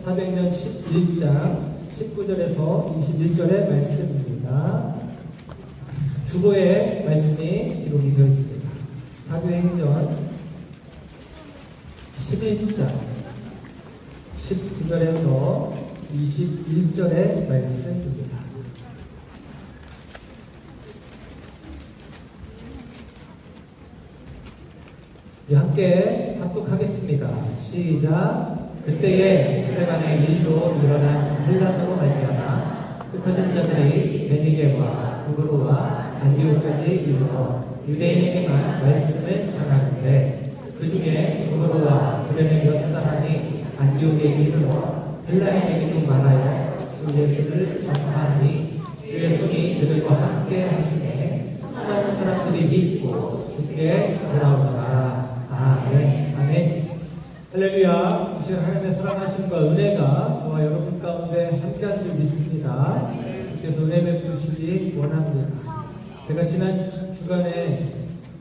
사도행전 11장 19절에서 21절의 말씀입니다. 주보의 말씀이 기록이 되어 있습니다. 사도행전 11장 19절에서 21절의 말씀입니다. 네, 함께 합독하겠습니다. 시작. 그때에 스테반의 일로 일어난 혼란으로 말미암아 흩어진 자들이 베니게와 구그로와 안디오까지 이르러 유대인에게만 말씀을 전하는데 그 중에 구그로와 구레네 몇 사람이 안디오에 이르러 헬라인에게도 말하여 주 예수를 전파하니 주의 손이 그들과 함께 하시네 수많은 사람들이 믿고 주께 돌아오더라. 아멘. 아멘. 할렐루야. 이 시간 하나님의 사랑하심과 은혜가 저와 여러분 가운데 함께하는 줄 믿습니다. 주께서 은혜 베푸시기 원합니다. 제가 지난 주간에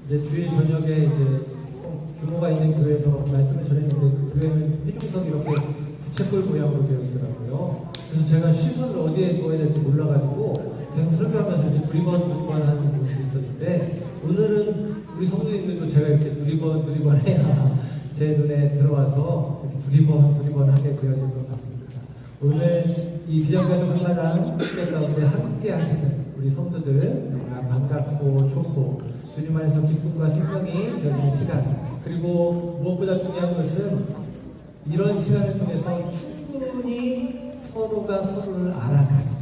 이제 주일 저녁에 이제 좀 규모가 있는 교회에서 말씀을 전했는데 그 교회는 회중석 이렇게 부채꼴 모양으로 되어 있더라고요. 그래서 제가 시선을 어디에 둬야 될지 몰라가지고 계속 설교하면서 이제 두리번 두리번 하는 곳이 있었는데 오늘은 우리 성도님들도 제가 이렇게 두리번 두리번 해야 제 눈에 들어와서 두리번 두리번 하게 되어진 것 같습니다. 오늘 이 비전가족 한마당 축제 가운데 함께 하시는 우리 성도들 너무나 반갑고 좋고 주님 안에서 기쁨과 생명이 되는 시간 그리고 무엇보다 중요한 것은 이런 시간을 통해서 충분히 서로가 서로를 알아가는.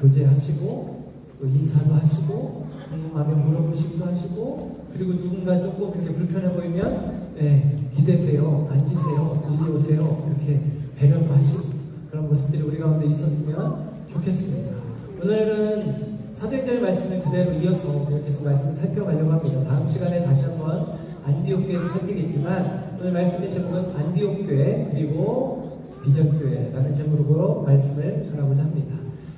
교제하시고 또 인사도 하시고 궁금하면 물어보시기도 하시고 그리고 누군가 조금 이렇게 불편해 보이면 네, 기대세요 앉으세요 이리 오세요 이렇게 배려도 하시고 그런 모습들이 우리 가운데 있었으면 좋겠습니다. 오늘은 사도행전의 말씀을 그대로 이어서 계속 말씀을 살펴가려고 합니다. 다음 시간에 다시 한번 안디옥 교회를 살피겠지만 오늘 말씀의 제목은 안디옥 교회 그리고 비전 교회라는 제목으로 말씀을 전하고자 합니다.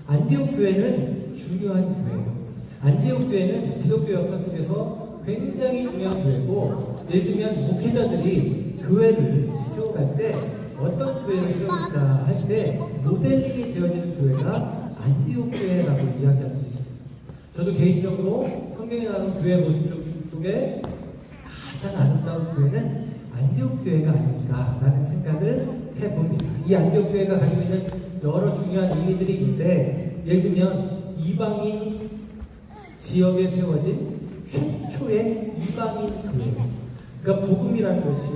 안디옥 교회는 중요한 교회예요. 안디옥 교회는 기독교 역사 속에서 굉장히 중요한 교회고 예를 들면 목회자들이 교회를 세워갈 때 어떤 교회를 세울까 할 때 모델링이 되어지는 교회가 안디옥 교회라고 이야기할 수 있어요. 저도 개인적으로 성경에 나오는 교회 모습 속에 가장 아름다운 교회는 안디옥 교회가 아닐까라는 생각을 해봅니다. 이 안디옥 교회가 가지고 있는 여러 중요한 의미들이 있는데 예를 들면 이방인 지역에 세워진 최초의 이방인 교회 그러니까 복음이라는 것이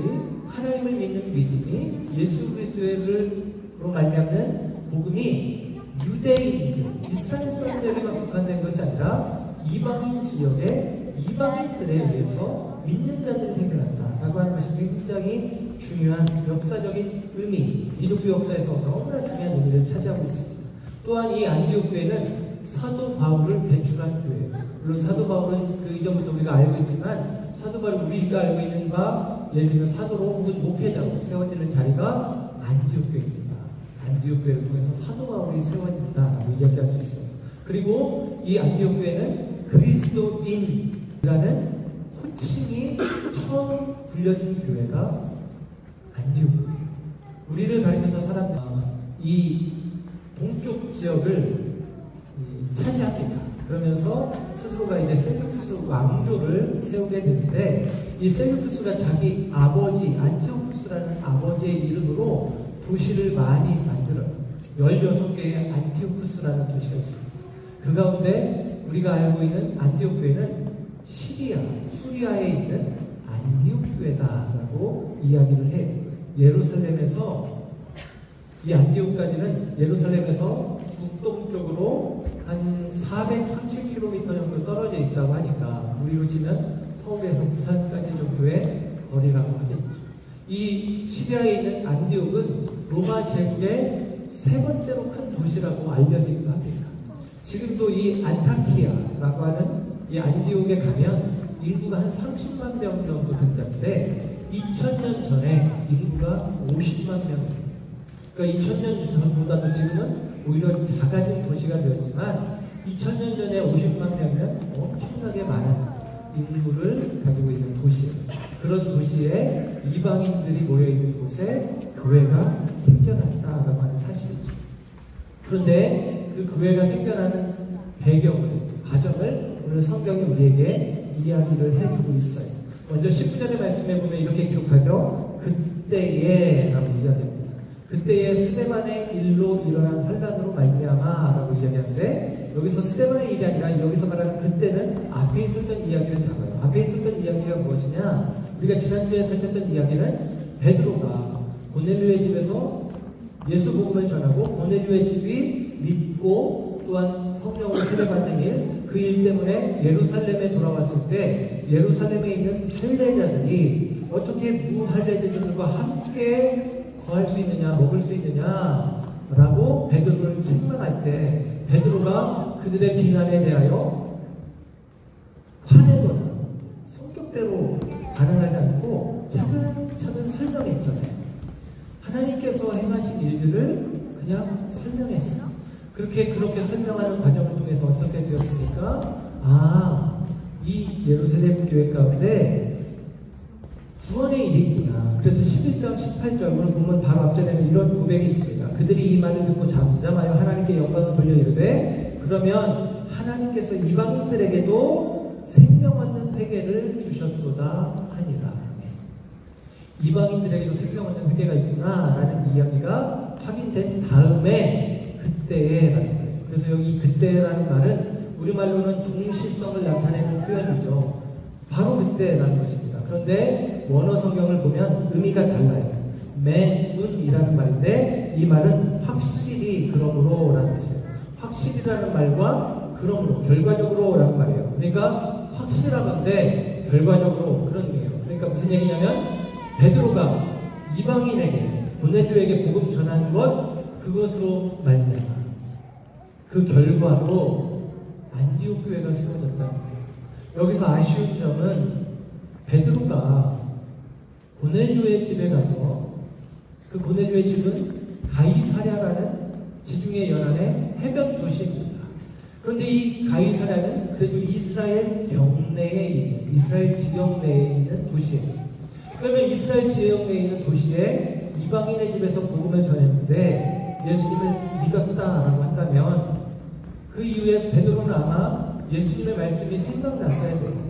하나님을 믿는 믿음이 예수 그리스도로 말미암는 복음이 유대인들 이스라엘 사람들에게만 국한된 것이 아니라 이방인 지역의 이방인들에 의해서 믿는 자들이 생겨났다라고 하는 것이 굉장히 중요한 역사적인 의미, 기독교 역사에서 너무나 중요한 의미를 차지하고 있습니다. 또한 이 안디옥 교회는 사도 바울을 배출한 교회예요. 물론 사도 바울은 그 이전부터 우리가 알고 있지만 사도 바울 우리가 알고 있는 바 예를 들면 사도로 혹은 목회자로 세워지는 자리가 안디옥 교회입니다. 안디옥 교회를 통해서 사도 바울이 세워진다라고 이야기할 수 있어요. 그리고 이 안디옥 교회는 그리스도인이라는 호칭이 처음 불려진 교회가 안디옥 교회. 우리를 가리켜서 사람들 이 동쪽 지역을 이, 차지합니다. 그러면서 스스로가 이제 셀루쿠스 왕조를 세우게 되는데 이 셀루쿠스가 자기 아버지 안티오쿠스라는 아버지의 이름으로 도시를 많이 만들어요. 16개의 안티오쿠스라는 도시가 있습니다. 그 가운데 우리가 알고 있는 안티옥 교회는 시리아, 수리아에 있는 안티옥 교회다라고 이야기를 해요. 예루살렘에서 이 안디옥까지는 예루살렘에서 북동쪽으로 한 430km 정도 떨어져 있다고 하니까 우리로 치면 서울에서 부산까지 정도의 거리라고 하겠죠. 이 시리아에 있는 안디옥은 로마 제국의 세 번째로 큰 도시라고 알려지기도 합니다. 지금도 이 안타키아라고 하는 이 안디옥에 가면 인구가 한 30만 명 정도 된다는데 2000년 전에 인구가 50만 명 그러니까 2000년 전보다도 지금은 오히려 작아진 도시가 되었지만 2000년 전에 50만 명이면 엄청나게 많은 인구를 가지고 있는 도시예요. 그런 도시에 이방인들이 모여 있는 곳에 교회가 생겨났다라고 하는 사실이죠. 그런데 그 교회가 생겨나는 배경을, 과정을 오늘 성경이 우리에게 이야기를 해주고 있어요. 먼저 19절의 말씀에 보면 이렇게 기록하죠. 그때에 라고 이야기합니다. 그때에 스데반의 일로 일어난 환란으로 말미암아라고 이야기하는데 여기서 스데반의 일이 아니라 여기서 말하는 그때는 앞에 있었던 이야기를 담아요. 앞에 있었던 이야기가 무엇이냐? 우리가 지난주에 살폈던 이야기는 베드로가 고넬료의 집에서 예수 복음을 전하고 고넬료의 집이 믿고 또한 성령으로 세례받는 일, 그 일 때문에 예루살렘에 돌아왔을 때 예루살렘에 있는 할례자들이 어떻게 무할례자들과 함께 거할 수 있느냐, 먹을 수 있느냐라고 베드로를 책망할 때 베드로가 그들의 비난에 대하여 화내거나 성격대로 반응하지 않고 차근차근 설명했잖아요. 하나님께서 행하신 일들을 그냥 설명했어요. 그렇게 그렇게 설명하는 과정을 통해서 어떻게 되었습니까? 아, 이 예루살렘 교회 가운데 구원의 일이 있구나. 그래서 11장 18절을 보면 바로 앞전에는 이런 고백이 있습니다. 그들이 이 말을 듣고 잠잠하여 하나님께 영광을 돌려 이르되 그러면 하나님께서 이방인들에게도 생명 얻는 회개를 주셨도다 하니라. 이방인들에게도 생명 얻는 회개가 있구나라는 이야기가 확인된 다음에 그때에라는 거예요. 그래서 여기 그때라는 말은 우리말로는 동시성을 나타내는 표현이죠. 바로 그때라는 것입니다. 그런데 원어 성경을 보면 의미가 달라요. 맨운이라는 말인데 이 말은 확실히 그러므로라는 뜻이에요. 확실히라는 말과 그러므로 결과적으로라는 말이에요. 그러니까 확실하건데 결과적으로 그런 의미예요. 그러니까 무슨 얘기냐면 베드로가 이방인에게 고넬료에게 복음 전한 것 그것으로 말미암아 그 결과로 안디옥 교회가 세워졌다는 거예요. 여기서 아쉬운 점은 베드로가 고넬료의 집에 가서 그 고넬료의 집은 가이사랴라는 지중해 연안의 해변 도시입니다. 그런데 이 가이사랴는 그래도 이스라엘 경내에 있는 이스라엘 지역 내에 있는 도시예요. 그러면 이스라엘 지역 내에 있는 도시에 이방인의 집에서 복음을 전했는데 예수님을 믿었다라고 한다면 그 이후에 베드로는 아마 예수님의 말씀이 생각났어야 돼요.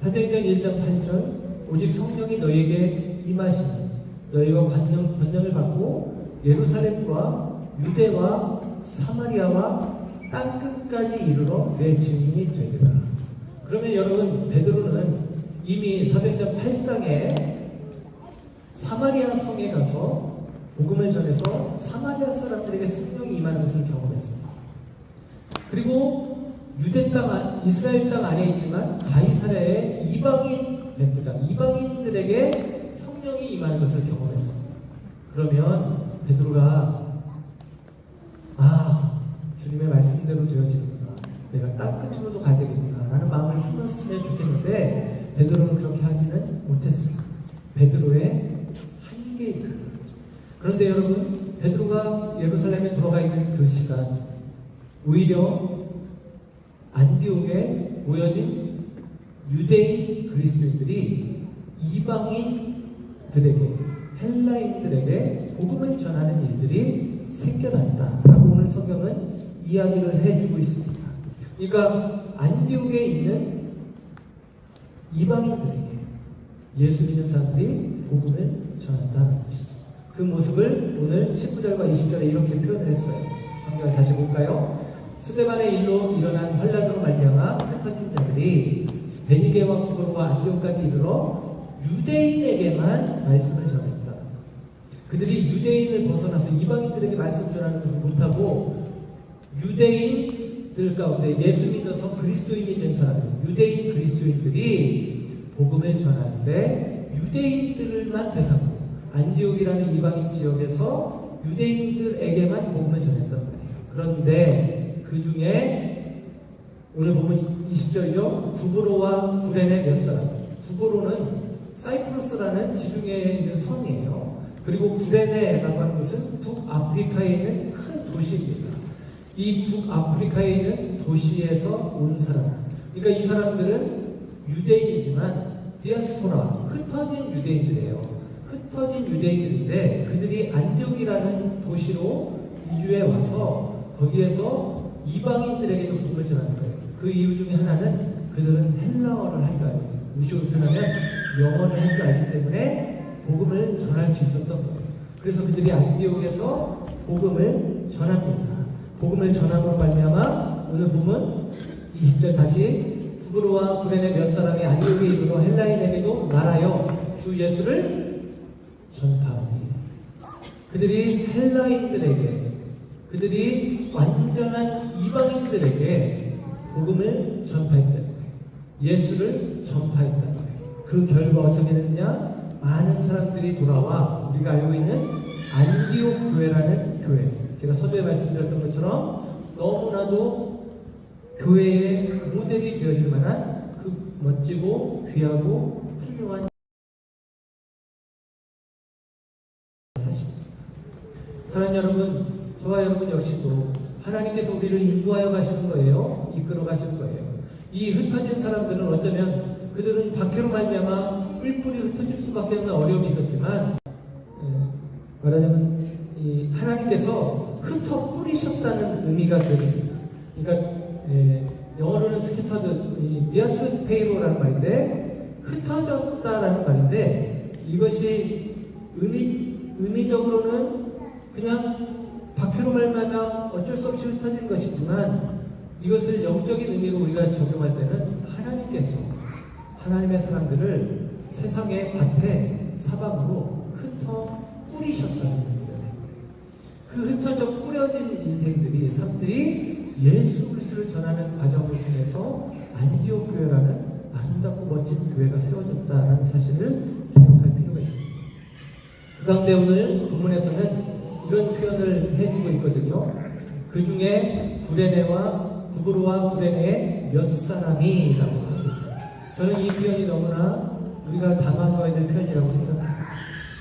사도행전 1장 8절 오직 성령이 너에게 임하시니 너희가 관령, 권능을 받고 예루살렘과 유대와 사마리아와 땅끝까지 이르러 내 증인이 되리라. 그러면 여러분 베드로는 이미 사도행전 8장에 사마리아 성에 가서 복음을 전해서 사마리아 사람들에게 성령이 임하는 것을 경험했습니다. 그리고 유대 땅, 안- 이스라엘 땅 안에 있지만 가이사랴의 이방인 백부장, 이방인들에게 성령이 임하는 것을 경험했습니다. 그러면 베드로가 아 주님의 말씀대로 되어지는구나. 내가 땅 끝으로도 가야 되겠구나. 라는 마음을 품었으면 좋겠는데 베드로는 그렇게 하지는 못했습니다. 베드로의 한계입니다. 그런데 여러분 베드로가 예루살렘에 돌아가 있는 그 시간 오히려 안디옥에 모여진 유대인 그리스도인들이 이방인들에게 헬라인들에게 복음을 전하는 일들이 생겨났다라고 오늘 성경은 이야기를 해주고 있습니다. 그러니까 안디옥에 있는 이방인들에게 예수 믿는 사람들이 복음을 전한다는 것이죠. 그 모습을 오늘 19절과 20절에 이렇게 표현을 했어요. 성경을 다시 볼까요? 스데반의 일로 일어난 환란으로 말미암아 흩어진 자들이 베니게와 구도로와 안디옥까지 이르러 유대인에게만 말씀을 전했다. 그들이 유대인을 벗어나서 이방인들에게 말씀 전하는 것을 못하고 유대인들 가운데 예수 믿어서 그리스도인이 된 사람들, 유대인 그리스도인들이 복음을 전하는데 유대인들만 대상으로 안디옥이라는 이방인 지역에서 유대인들에게만 복음을 전했단 말이에요. 그런데 그 중에 오늘 보면 20절이요. 구브로와 구레네 몇 사람. 구브로는 사이프러스라는 지중해에 있는 섬이에요. 그리고 구레네라고 하는 것은 북아프리카에 있는 큰 도시입니다. 이 북아프리카에 있는 도시에서 온 사람. 그러니까 이 사람들은 유대인이지만 디아스포라, 흩어진 유대인들이에요. 흩어진 유대인들인데 그들이 안디옥이라는 도시로 이주해 와서 거기에서 이방인들에게도 복음을 전하는 거예요. 그 이유 중에 하나는 그들은 헬라어를 할 줄 알고 무식으로 표현하면 영어를 할 줄 알기 때문에 복음을 전할 수 있었던 거예요. 그래서 그들이 안디옥에서 복음을 전합니다. 복음을 전함으로 말미암아 오늘 보면 20절 다시 구브로와 구레네 몇 사람이 안디옥에 이르러 헬라인에게도 말하여 주 예수를 전파하니 그들이 헬라인들에게 그들이 완전한 이방인들에게 복음을 전파했다는 거예요. 예수를 전파했다는 거예요. 그 결과 어떻게 됐냐? 많은 사람들이 돌아와 우리가 알고 있는 안디옥 교회라는 교회. 제가 서두에 말씀드렸던 것처럼 너무나도 교회의 모델이 되어질 만한 그 멋지고 귀하고 훌륭한 사실. 사랑하는 여러분, 저와 여러분 역시도 하나님께서 우리를 인도하여 가시는 거예요. 이끌어 가시는 거예요. 이 흩어진 사람들은 어쩌면 그들은 박해로 말미암아 뿔뿔이 흩어질 수밖에 없는 어려움이 있었지만 예, 말하자면 이 하나님께서 흩어 뿌리셨다는 의미가 되니다 그러니까 예, 영어로는 스키터드 이 디아스 페이로라는 말인데 흩어졌다라는 말인데 이것이 의미 의미적으로는 그냥 박해로 말미암아 어쩔 수 없이 흩어진 것이지만 이것을 영적인 의미로 우리가 적용할 때는 하나님께서 하나님의 사람들을 세상의 밭에 사방으로 흩어 뿌리셨다는 겁니다. 그 흩어져 뿌려진 인생들이 사람들이 예수 그리스도를 전하는 과정을 통해서 안디옥 교회라는 아름답고 멋진 교회가 세워졌다는 사실을 기억할 필요가 있습니다. 그 가운데 오늘 본문에서는 이런 표현을 해주고 있거든요. 그 중에 구레네와 구브로와 구레네의 몇 사람이라고 합니다. 저는 이 표현이 너무나 우리가 담아둬야 될 표현이라고 생각합니다.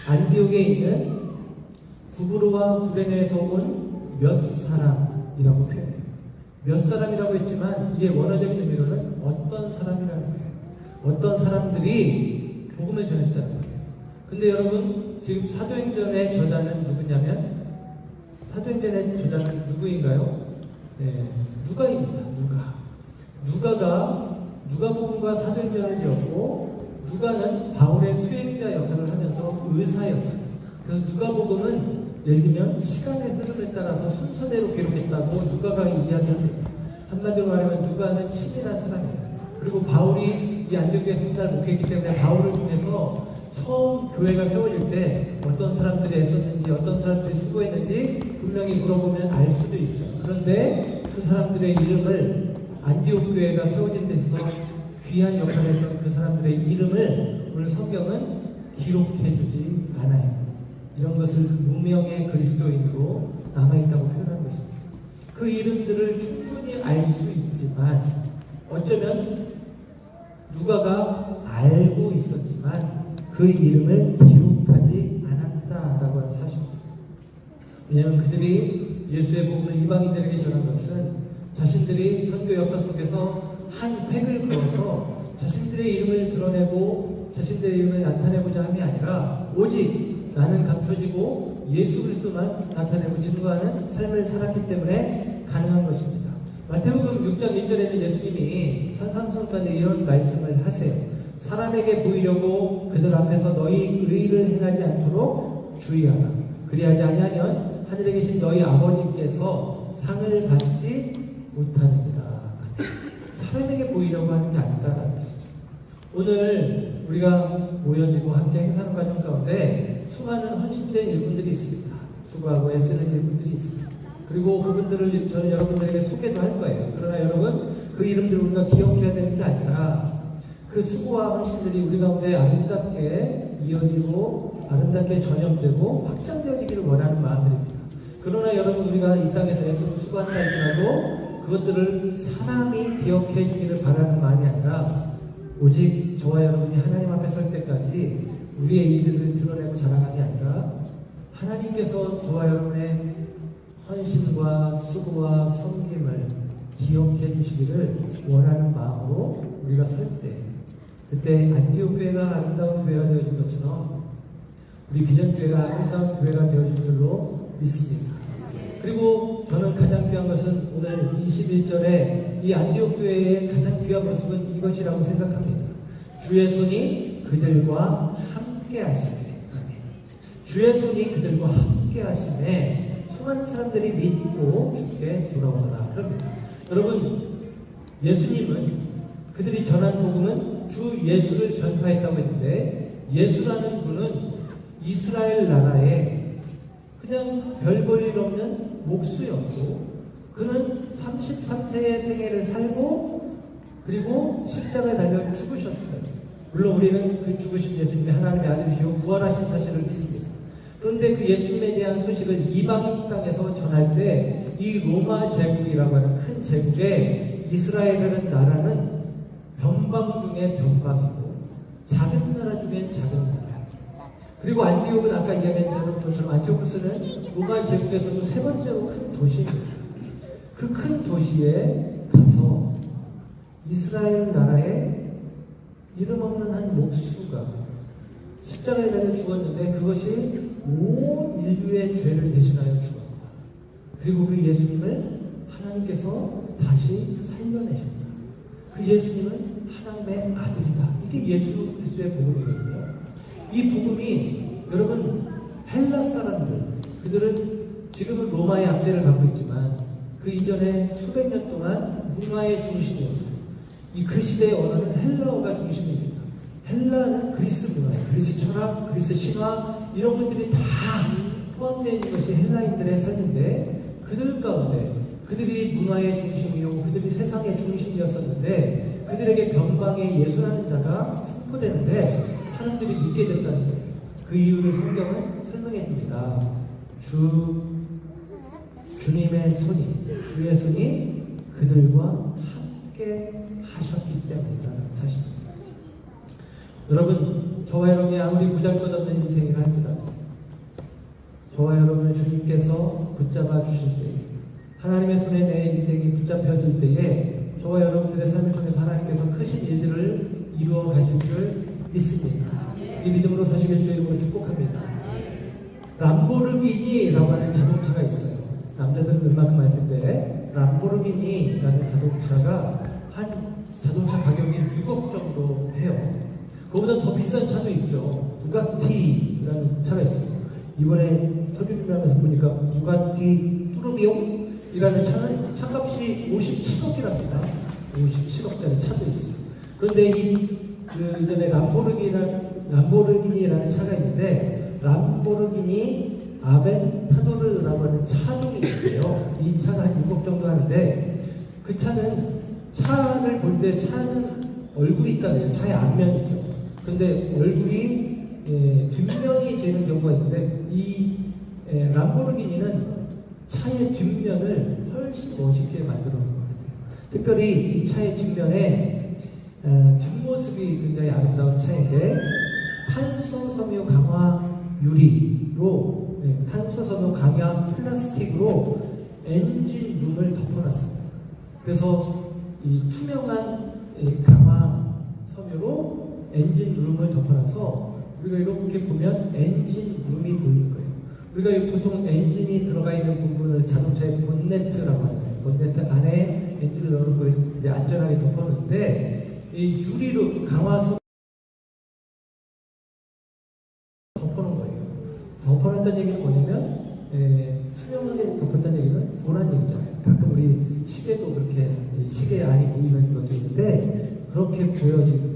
안디옥에 있는 구브로와 구레네에서 온 몇 사람이라고 표현해요. 몇 사람이라고 했지만 이게 원어적인 의미로는 어떤 사람이라는 거예요. 어떤 사람들이 복음을 전했다는 거예요. 근데 여러분 지금 사도행전의 저자는 누구냐면 사도행전의 저자는 누구인가요? 네, 누가입니다. 누가. 누가가 누가복음과 사도행전을 지었고 누가는 바울의 수행자 역할을 하면서 의사였어요. 그래서 누가복음은 예를 들면 시간의 흐름에 따라서 순서대로 기록했다고 누가가 이야기합니다. 한마디로 말하면 누가는 친밀한 사람이에요. 그리고 바울이 이 안디옥에 성장을 목했기 때문에 바울을 통해서 처음 교회가 세워질 때 어떤 사람들이 애썼는지 어떤 사람들이 수고했는지 분명히 물어보면 알 수도 있어요. 그런데 그 사람들의 이름을 안디옥 교회가 세워진 데 있어서 귀한 역할을 했던 그 사람들의 이름을 오늘 성경은 기록해 주지 않아요. 이런 것을 무명의 그리스도인으로 남아있다고 표현한 것입니다. 그 이름들을 충분히 알 수 있지만 어쩌면 누가가 알고 있었지만 그 이름을 기록하지 않았다라고 하는 사실입니다. 왜냐하면 그들이 예수의 복음을 이방인들에게 전한 것은 자신들이 선교 역사 속에서 한 획을 그어서 자신들의 이름을 드러내고 자신들의 이름을 나타내고자 함이 아니라 오직 나는 감춰지고 예수 그리스도만 나타내고 증거하는 삶을 살았기 때문에 가능한 것입니다. 마태복음 6장 1절에는 예수님이 산상수훈가에 이런 말씀을 하세요. 사람에게 보이려고 그들 앞에서 너희 의를 행하지 않도록 주의하라. 그리하지 아니하면 하늘에 계신 너희 아버지께서 상을 받지 못하느니라. 사람에게 보이려고 하는 게 아니다라는 것이죠. 오늘 우리가 모여지고 함께 행사하는 과정 가운데 수많은 헌신된 일꾼들이 있습니다. 수고하고 애쓰는 일꾼들이 있습니다. 그리고 그분들을 저는 여러분들에게 소개도 할 거예요. 그러나 여러분 그 이름들을 우리가 기억해야 되는 게 아니라 그 수고와 헌신들이 우리 가운데 아름답게 이어지고 아름답게 전염되고 확장되어지기를 원하는 마음들입니다. 그러나 여러분 우리가 이 땅에서 애쓰고 수고한다 할지라도 그것들을 사람이 기억해 주기를 바라는 마음이 아니라 오직 저와 여러분이 하나님 앞에 설 때까지 우리의 일들을 드러내고 자랑하는 게 아니라 하나님께서 저와 여러분의 헌신과 수고와 섬김을 기억해 주시기를 원하는 마음으로 우리가 설 때 그때 안디옥 교회가 아름다운 교회가 되어진 것처럼 우리 비전 교회가 아름다운 교회가 되어진 줄로 믿습니다. 그리고 저는 가장 귀한 것은 오늘 21절에 이 안디옥 교회의 가장 귀한 모습은 이것이라고 생각합니다. 주의 손이 그들과 함께 하시네. 주의 손이 그들과 함께 하시네. 수많은 사람들이 믿고 주께 돌아오더라. 그럽니다. 여러분, 예수님은 그들이 전한 복음은 주 예수를 전파했다고 했는데 예수라는 분은 이스라엘 나라에 그냥 별 볼일 없는 목수였고 그는 33세의 생애를 살고 그리고 십자가에 달려 죽으셨어요. 물론 우리는 그 죽으신 예수님이 하나님의 아들이시고 부활하신 사실을 믿습니다. 그런데 그 예수님에 대한 소식을 이방인 땅에서 전할 때 이 로마 제국이라고 하는 큰 제국에 이스라엘이라는 나라는 변방 중에 변방이고 작은 나라 중에 작은 나라. 그리고 안디옥은 아까 이야기했던 것처럼 안티오쿠스는 로마 제국에서도 세 번째로 큰 도시입니다. 그 큰 도시에 가서 이스라엘 나라에 이름 없는 한 목수가 십자가에 달려 죽었는데 그것이 온 인류의 죄를 대신하여 죽었다. 그리고 그 예수님을 하나님께서 다시 살려내셨다. 그 예수님은 하나님의 아들이다. 이게 예수 그리스도의 복음이거든요. 이 복음이 여러분 헬라 사람들 그들은 지금은 로마의 압제를 받고 있지만 그 이전에 수백 년 동안 문화의 중심이었어요. 이 그 시대의 언어는 헬라어가 중심입니다. 헬라는 그리스 문화, 그리스 철학, 그리스 신화 이런 것들이 다 포함되어 있는 것이 헬라인들의 삶인데 그들 가운데 그들이 문화의 중심이요 그들이 세상의 중심이었었는데 그들에게 변방의 예수라는 자가 선포되는데 사람들이 믿게 됐다는 거예요. 그 이유를 성경은 설명해 줍니다. 주 주님의 손이 주의 손이 그들과 함께 하셨기 때문이라는 사실입니다. 여러분 저와 여러분이 아무리 보잘것없는 인생을 할지라도 저와 여러분을 주님께서 붙잡아 주실 때 하나님의 손에 내 인생이 붙잡혀질 때에 저와 여러분들의 삶을 통해서 하나님께서 크신 일들을 이루어 가실 줄 믿습니다. 이 믿음으로 서시길 주의 이름으로 축복합니다. 람보르기니라고 하는 자동차가 있어요. 남자들은 웬만큼 알 텐데 람보르기니라는 자동차가 한 자동차 가격이 6억 정도 해요. 그보다 더 비싼 차도 있죠. 부가티라는 차가 있어요. 이번에 준비하면서 보니까 부가티 뚜르비옹 이라는 차는 차값이 57억이랍니다. 57억짜리 차도 있어요. 그런데 이 그 이전에 람보르기라는 람보르기니라는 차가 있는데 람보르기니 아벤타도르라고 하는 차종이 있어요. 이 차가 한 6억 정도 하는데 그 차는 차를 볼 때 차는 얼굴이 있다네요. 차의 앞면이죠. 근데 얼굴이 예, 뒷면이 되는 경우가 있는데 이 예, 람보르기니는 차의 뒷면을 훨씬 멋있게 만들어 놓은 것 같아요. 특별히 이 차의 뒷면에 어, 뒷모습이 굉장히 아름다운 차인데 탄소 섬유 강화 유리로 네, 탄소 섬유 강화 플라스틱으로 엔진 룸을 덮어놨습니다. 그래서 이 투명한 이 강화 섬유로 엔진 룸을 덮어놔서 우리가 이렇게 보면 엔진 룸이 보이는 거예요. 우리가 보통 엔진이 들어가 있는 부분을 자동차의 본네트라고 하는데 본네트 안에 엔진을 넣어놓고 이제 안전하게 덮어놓는데 이 유리로 강화 덮어놓은 거예요. 덮어놨다는 얘기는 뭐냐면 에, 투명하게 덮었다는 얘기는 보란 얘기잖아요. 가끔 우리 시계도 그렇게 시계 안이 보이는 것도 있는데 그렇게 보여집니다.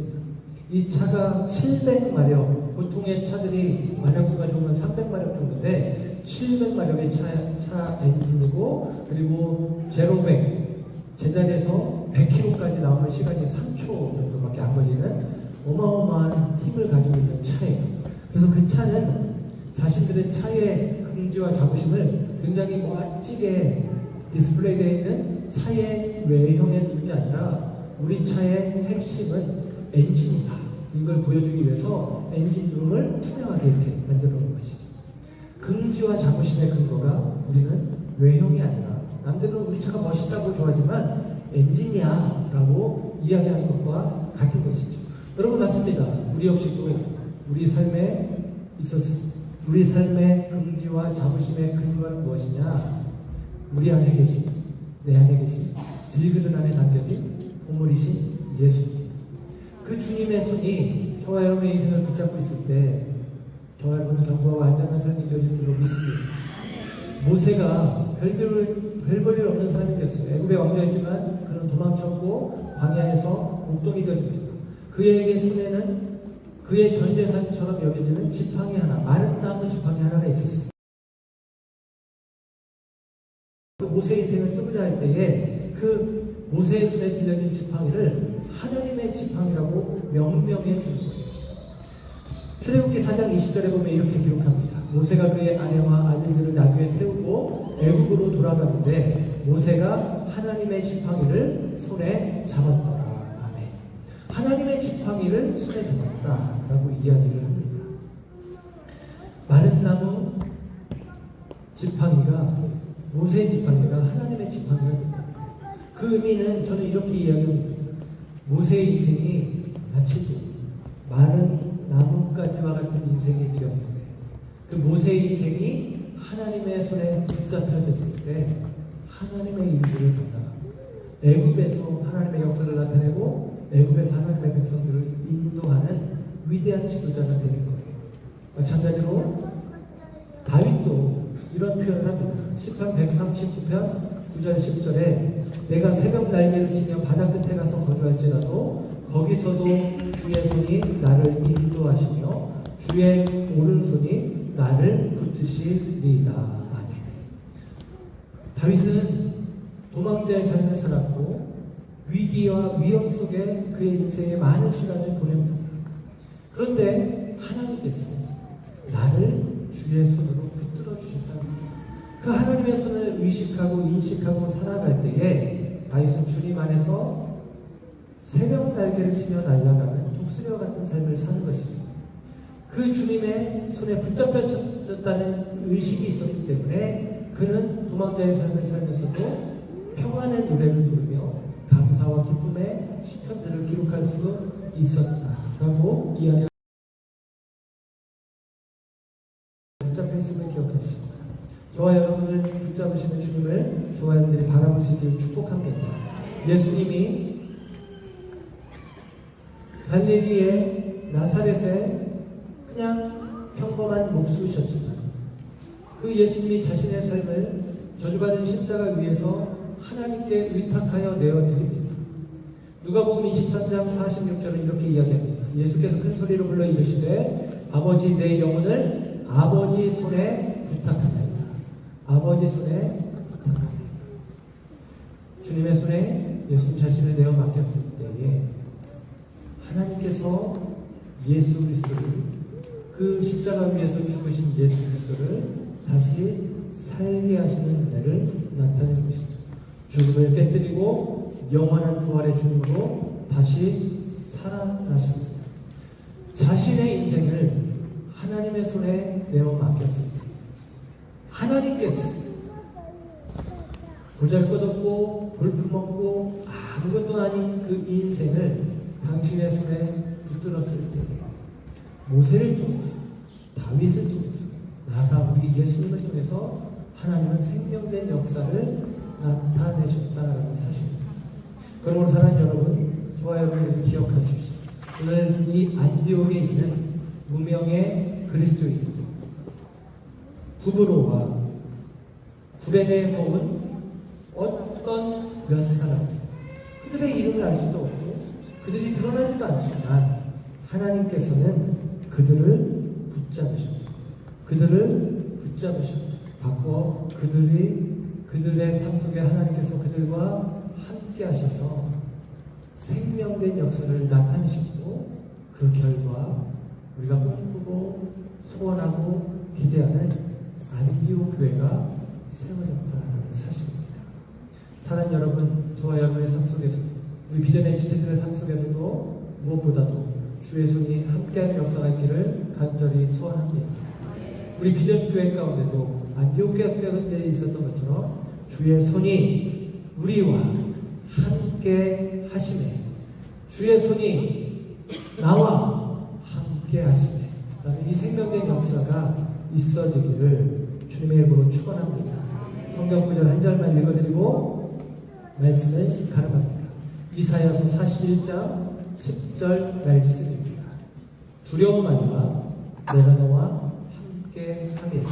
이 차가 700마력, 보통의 차들이 마력수가 좋으면 300마력 정도인데 700마력의 차, 차 엔진이고 그리고 제로백 제자리에서 100km까지 나오는 시간이 3초 정도밖에 안 걸리는 어마어마한 힘을 가지고 있는 차예요. 그래서 그 차는 자신들의 차의 긍지와 자부심을 굉장히 멋지게 디스플레이되어 있는 차의 외형에 두는 게 아니라 우리 차의 핵심은 엔진이다. 이걸 보여주기 위해서 엔진룸을 투명하게 이렇게 만들어 놓은 것이죠. 긍지와 자부심의 근거가 우리는 외형이 아니라 남들은 우리 차가 멋있다고 좋아하지만 엔진이야 라고 이야기하는 것과 같은 것이죠. 여러분 맞습니다. 우리 역시도 우리 삶에 있어서 우리 삶의 긍지와 자부심의 근거는 무엇이냐? 우리 안에 계신 내 안에 계신 질그릇 안에 담겨진 보물이신 예수님. 그 주님의 손이 저와 여러분의 인생을 붙잡고 있을 때 저와 여러분은 경고하고 안전한 삶이 되어질 줄로 믿습니다. 모세가 별별, 별볼일 없는 사람이 되었어요. 애굽의 왕자였지만 그는 도망쳤고 광야에서 목동이 되었습니다. 그에게 손에는 그의 전 재산처럼 여겨지는 지팡이 하나, 마른 나무 지팡이 하나가 있었습니다. 그 모세의 인생을 쓰고자 할 때에 그 모세의 손에 들려진 지팡이를 하나님의 지팡이라고 명명해 주는 거예요. 출애굽기 4장 20절에 보면 이렇게 기록합니다. 모세가 그의 아내와 아들들을 나귀에 태우고 애굽으로 돌아가는데 모세가 하나님의 지팡이를 손에 잡았더라. 아멘. 하나님의 지팡이를 손에 잡았다라고 이야기를 합니다. 마른 나무 지팡이가 모세의 지팡이가 하나님의 지팡이가 된다. 그 의미는 저는 이렇게 이야기합니다. 모세의 인생이 마치 마른 나뭇가지와 같은 인생이 되었는데 그 모세의 인생이 하나님의 손에 붙잡혀졌을 때 하나님의 일들을 받아 애굽에서 하나님의 역사를 나타내고 애굽에서 하나님의 백성들을 인도하는 위대한 지도자가 되는 거예요. 마찬가지로 다윗도 이런 표현을 합니다. 10편 139편 9절 10절에 내가 새벽 날개를 치며 바다 끝에 가서 거주할지라도 거기서도 주의 손이 나를 인도하시며 주의 오른손이 나를 붙드시리이다. 아멘. 다윗은 도망자의 삶을 살았고 위기와 위험 속에 그의 인생의 많은 시간을 보냅니다. 그런데 하나님께서 나를 주의 주셨다. 그 하나님의 손을 의식하고 인식하고 살아갈 때에 다윗은 주님 안에서 새벽 날개를 치며 날아가는 독수리와 같은 삶을 사는 것입니다. 그 주님의 손에 붙잡혀졌다는 의식이 있었기 때문에 그는 도망자의 삶을 살면서도 평안의 노래를 부르며 감사와 기쁨의 시편들을 기록할 수 있었다라고 이야기합니다. 붙잡혀 있음을 기억하십니다. 저와 여러분을 붙잡으시는 주님을 저와 여러분들이 바라보시길 축복합니다. 예수님이 갈릴리의 나사렛에 그냥 평범한 목수셨지만 그 예수님이 자신의 삶을 저주받은 십자가 위에서 하나님께 의탁하여 내어드립니다. 누가복음 23장 46절은 이렇게 이야기합니다. 예수께서 큰 소리로 불러 이르시되 아버지 내 영혼을 아버지 손에 부탁하나이다. 아버지 손에. 주님의 손에 예수 자신을 내어 맡겼을 때에 하나님께서 예수 그리스도를 그 십자가 위에서 죽으신 예수 그리스도를 다시 살게 하시는 은혜를 나타내는 것이죠. 죽음을 깨뜨리고 영원한 부활의 주님으로 다시 살아나십니다. 자신의 인생을 하나님의 손에 내어 맡겼습니다. 하나님께서 보잘것없고 볼품없고 아무것도 아닌 그 인생을 당신의 손에 붙들었을 때 모세를 통해서 다윗을 통해서 나아가 우리 예수님을 통해서 하나님은 생명된 역사를 나타내셨다라는 사실입니다. 그러므로 사랑하는 여러분, 저와 여러분들 기억하십시오. 오늘 이 안디옥에 있는 무명의 그리스도인 구브로와 구레네에서 온 어떤 몇 사람 그들의 이름을 알 수도 없고 그들이 드러나지도 않지만 하나님께서는 그들을 붙잡으셨어요. 그들을 붙잡으셨어요. 바꿔 그들이 그들의 삶 속에 하나님께서 그들과 함께 하셔서 생명된 역사를 나타내시고 그 결과 우리가 꿈꾸고 소원하고 기대하는 안디오 교회가 세워졌다는 사실입니다. 사랑 여러분, 저와 여러분의 삶 속에서 우리 비전의 지체들의 삶 속에서도 무엇보다도 주의 손이 함께하는 역사가 있기를 간절히 소원합니다. 우리 비전 교회 가운데도 안디옥 교회 가운데 있었던 것처럼 주의 손이 우리와 함께 하심에 주의 손이 나와 함께. 나는 이 생명된 역사가 있어지기를 주님의 이름으로 축원합니다. 성경 구절 한 절만 읽어드리고 말씀을 가름합니다. 이사야서 41장 10절 말씀입니다. 두려움 말라 내가 너와 함께 하리라.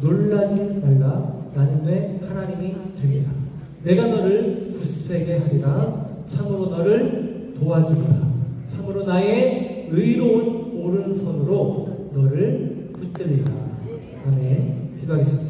놀라지 말라 나는 내 하나님이 됩니다. 내가 너를 굳세게 하리라. 참으로 너를 도와주리라. 참으로 나의 의로운 오른손으로 너를 붙들리라. 아멘. solidarista.